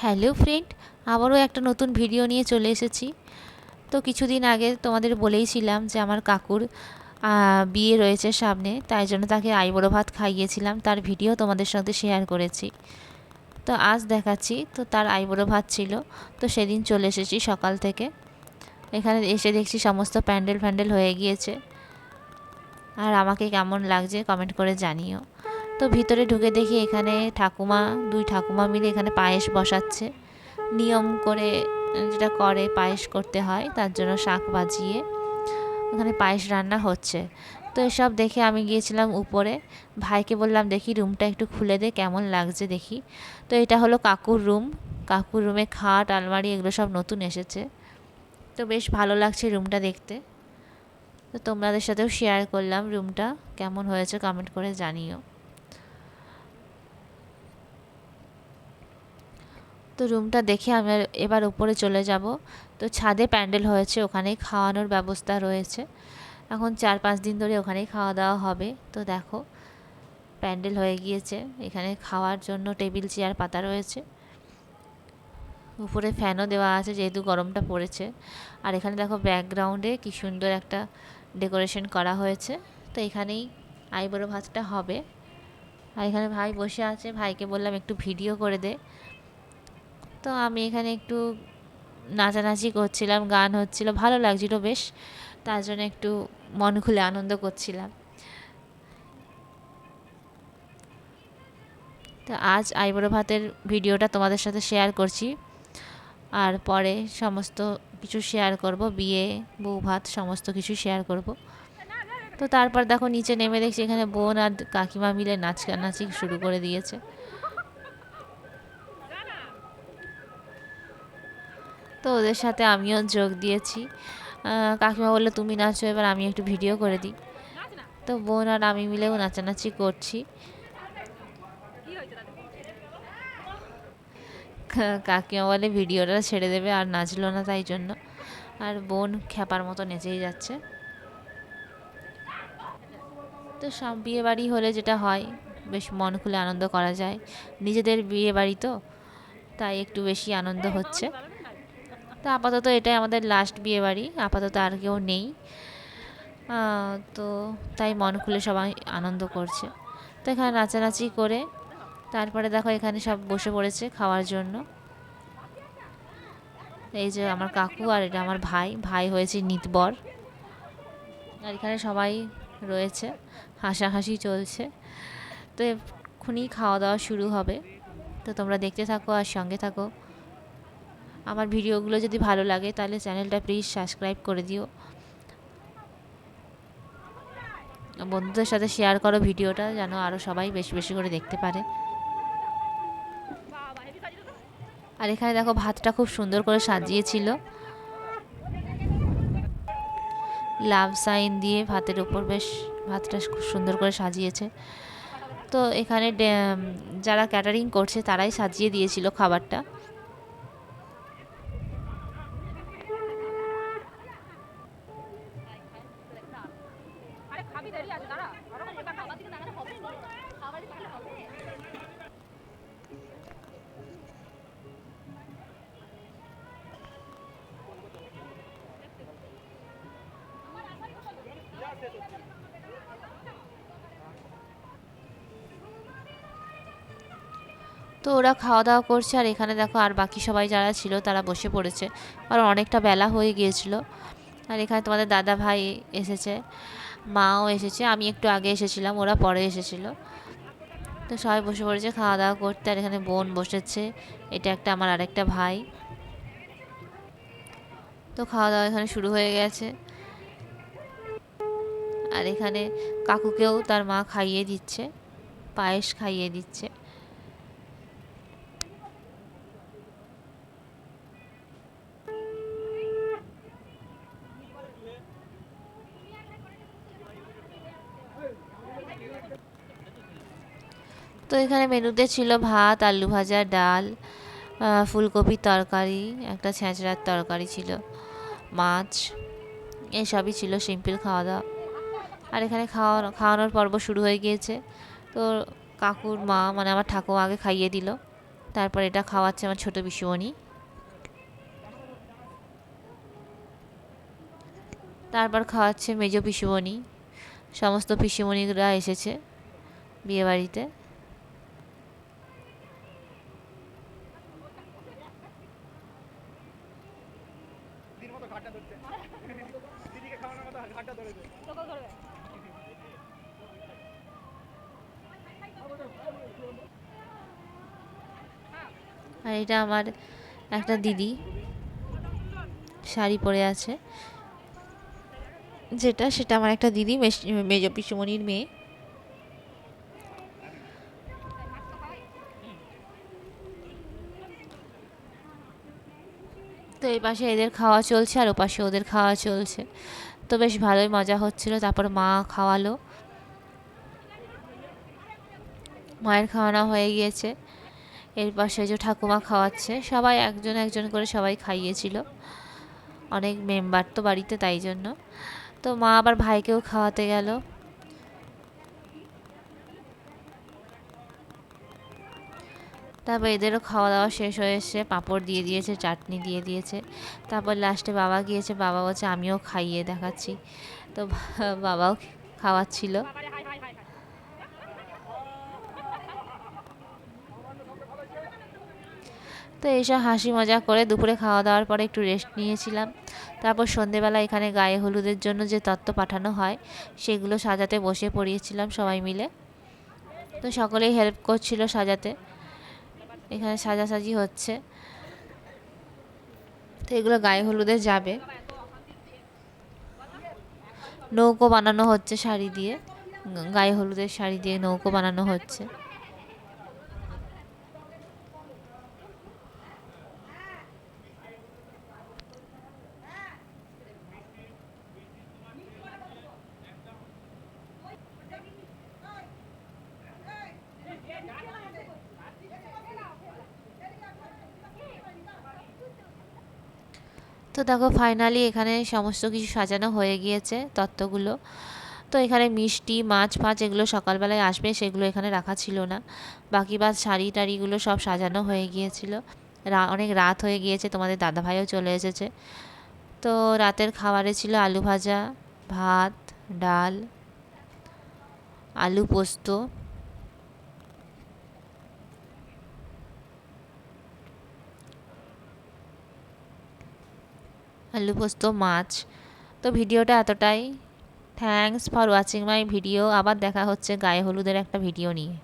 Hello friend, আবারও একটা নতুন ভিডিও নিয়ে চলে এসেছি। তো কিছুদিন আগে তোমাদের বলেইছিলাম যে আমার কাকুর বিয়ে রয়েছে সামনে, তাই জন্য তাকে আইবড়ো ভাত খাইয়েছিলাম, তার ভিডিও তোমাদের সাথে শেয়ার করেছি। তো আজ দেখাচ্ছি, তো তার আইবড়ো ভাত ছিল, তো সেদিন চলে এসেছি সকাল থেকে। এখানে এসে দেখছি সমস্ত প্যান্ডেল ফ্যান্ডেল হয়ে গিয়েছে। আর আমাকে কেমন লাগছে কমেন্ট করে জানিও। তো ভিতরে ঢুকে দেখি এখানে ঠাকুমা, দুই ঠাকুমা মিলে এখানে পায়েস বসাচ্ছে। নিয়ম করে যেটা করে পায়েস করতে হয়, তার জন্য শাক বাজিয়ে ওখানে পায়েস রান্না হচ্ছে। তো এসব দেখে আমি গিয়েছিলাম উপরে। ভাইকে বললাম, দেখি রুমটা একটু খুলে দে, কেমন লাগছে দেখি। তো এটা হলো কাকুর রুম। কাকুর রুমে খাট, আলমারি এগুলো সব নতুন এসেছে। তো বেশ ভালো লাগছে রুমটা দেখতে। তো তোমাদের সাথেও শেয়ার করলাম রুমটা, কেমন হয়েছে কমেন্ট করে জানিও। তো রুমটা দেখে আমি এবার উপরে চলে যাব। তো ছাদে প্যান্ডেল হয়েছে, ওখানেই খাওয়ানোর ব্যবস্থা রয়েছে। এখন চার পাঁচ দিন ধরে ওখানেই খাওয়া দাওয়া হবে। তো দেখো, প্যান্ডেল হয়ে গিয়েছে। এখানে খাওয়ার জন্য টেবিল, চেয়ার, পাতা রয়েছে। উপরে ফ্যানও দেওয়া আছে, যেহেতু গরমটা পড়েছে। আর এখানে দেখো, ব্যাকগ্রাউন্ডে কি সুন্দর একটা ডেকোরেশন করা হয়েছে। তো এখানেই আইবড়ো ভাতটা হবে। আর এখানে ভাই বসে আছে। ভাইকে বললাম, একটু ভিডিও করে দে। তো আমি এখানে একটু নাচানাচি করছিলাম, গান হচ্ছিল, ভালো লাগছিল বেশ। তার জন্য একটু মন খুলে আনন্দ করছিলাম। তো আজ আইবড়ো ভাতের ভিডিওটা তোমাদের সাথে শেয়ার করছি। আর পরে সমস্ত কিছু শেয়ার করব, বিয়ে, বউ ভাত, সমস্ত কিছু শেয়ার করব। তো তারপর দেখো নিচে নেমে দেখছি এখানে বোন আর কাকিমা মিলে নাচ নাচি শুরু করে দিয়েছে। তো ওদের সাথে আমিও যোগ দিয়েছি। কাকিমা বলল, তুমি নাচো, এবার আমি একটু ভিডিও করে দিই। তো বোন আর আমি মিলেও নাচানাচি করছি। কাকিমা বলে, ভিডিওটা ছেড়ে দেবে, আর নাচলো না তাই জন্য। আর বোন খ্যাপার মতো নেচেই যাচ্ছে। তো সব বিয়ে বাড়ি হলে যেটা হয়, বেশ মন খুলে আনন্দ করা যায়। নিজেদের বিয়ে বাড়ি তো, তাই একটু বেশি আনন্দ হচ্ছে। তো আপাতত এটাই আমাদের লাস্ট বিয়ে বাড়ি আপাতত আর কেউ নেই। তো তাই মন খুলে সবাই আনন্দ করছে। তো এখানে নাচানাচি করে, তারপরে দেখো এখানে সব বসে পড়েছে খাওয়ার জন্য। এই যে আমার কাকু আর এটা আমার ভাই ভাই হয়েছে নিতবর। আর এখানে সবাই রয়েছে, হাসাহাসি চলছে। তো এক্ষুনি খাওয়া দাওয়া শুরু হবে। তো তোমরা দেখতে থাকো আর সঙ্গে থাকো। আমার ভিডিওগুলো যদি ভালো লাগে তাহলে চ্যানেলটা প্লিজ সাবস্ক্রাইব করে দিও। বন্ধুদের সাথে শেয়ার করো ভিডিওটা যেন আরও সবাই বেশি বেশি করে দেখতে পারে। আর এখানে দেখো ভাতটা খুব সুন্দর করে সাজিয়েছিল। লাভ সাইন দিয়ে ভাতের উপর বেশ ভাতটা খুব সুন্দর করে সাজিয়েছে। তো এখানে যারা ক্যাটারিং করছে তারাই সাজিয়ে দিয়েছিল খাবারটা। তো ওরা খাওয়া দাওয়া করছে আর এখানে দেখো আর বাকি সবাই যারা ছিল তারা বসে পড়েছে। কারণ অনেকটা বেলা হয়ে গিয়েছিল। আর এখানে তোমাদের দাদা ভাই এসেছে, মাও এসেছে, আমি একটু আগে এসেছিলাম, ওরা পরে এসেছিল। তো সবাই বসে পড়েছে খাওয়া দাওয়া করতে আর এখানে বোন বসেছে। এটা একটা আমার আরেকটা ভাই। তো খাওয়া দাওয়া এখানে শুরু হয়ে গেছে। আর এখানে কাকুকেও তার মা খাইয়ে দিচ্ছে, পায়েস খাইয়ে দিচ্ছে। তো এখানে মেনুতে ছিল ভাত, আলু ভাজা, ডাল ফুলকপির তরকারি, একটা ছেঁচড়ার তরকারি ছিল, মাছ, এসবই ছিল সিম্পল খাওয়া দাওয়া আর এখানে খাওয়া খাওয়ানোর পর্ব শুরু হয়ে গিয়েছে। তো কাকুর মা মানে আমার ঠাকুমা আগে খাইয়ে দিল। তারপর এটা খাওয়াচ্ছে আমার ছোট পিসুমণি তারপর খাওয়াচ্ছে মেজ পিসুমণি সমস্ত পিসুমণিরা এসেছে বিয়েবাড়িতে। আর এটা আমার একটা দিদি। শাড়ি পরে আছে। যেটা সেটা আমার একটা দিদি মেজ পিসুমণির মেয়ে। তো এই পাশে এদের খাওয়া চলছে আর ও পাশে ওদের খাওয়া চলছে। তো বেশ ভালোই মজা হচ্ছিল। তারপর মা খাওয়ালো। মায়ের খাওয়ানো হয়ে গিয়েছে। এর পাশে যে ঠাকুমা খাওয়াচ্ছে। সবাই একজন একজন করে সবাই খাইয়েছিল। অনেক মেম্বার তো বাড়িতে তাই জন্য। তো মা আবার ভাইকেও খাওয়াতে গেল। তারপর এদেরও খাওয়া দাওয়া শেষ হয়ে পাঁপড় দিয়ে দিয়েছে, চাটনি দিয়ে দিয়েছে। তারপর লাস্টে বাবা গিয়েছে, বাবা বলছে, আমিও খাইয়ে দেখাচ্ছি। তো বাবাও খাওয়াচ্ছিল। তো এইসব হাসি মজা করে দুপুরে খাওয়া দাওয়ার পরে একটু রেস্ট নিয়েছিলাম। তারপর সন্ধেবেলা এখানে গায়ে হলুদের জন্য যে তত্ত্ব পাঠানো হয়, সেগুলো সাজাতে বসে পড়িয়েছিলাম সবাই মিলে। তো সকলেই হেল্প করছিল সাজাতে। এখানে সাজাসাজি হচ্ছে। তো এগুলো গায়ে হলুদে যাবে। নৌকো বানানো হচ্ছে শাড়ি দিয়ে। গায়ে হলুদের শাড়ি দিয়ে নৌকো বানানো হচ্ছে। তো দেখো ফাইনালি এখানে সমস্ত কিছু সাজানো হয়ে গিয়েছে তত্ত্বগুলো। তো এখানে মিষ্টি, মাছ ফাছ এগুলো সকালবেলায় আসবে সেগুলো এখানে রাখা ছিল না। বাকি বাদ শাড়ি টাড়িগুলো সব সাজানো হয়ে গিয়েছিল। অনেক রাত হয়ে গিয়েছে, তোমাদের দাদাভাইও চলে এসেছে। তো রাতের খাবারে ছিল আলু ভাজা, ভাত, ডাল, আলু পোস্ত। আলু পোস্ত, মাছ। তো ভিডিওটা এতটাই। Thanks for watching my video আবার দেখা হচ্ছে গায়ে হলুদের একটা ভিডিও নিয়ে।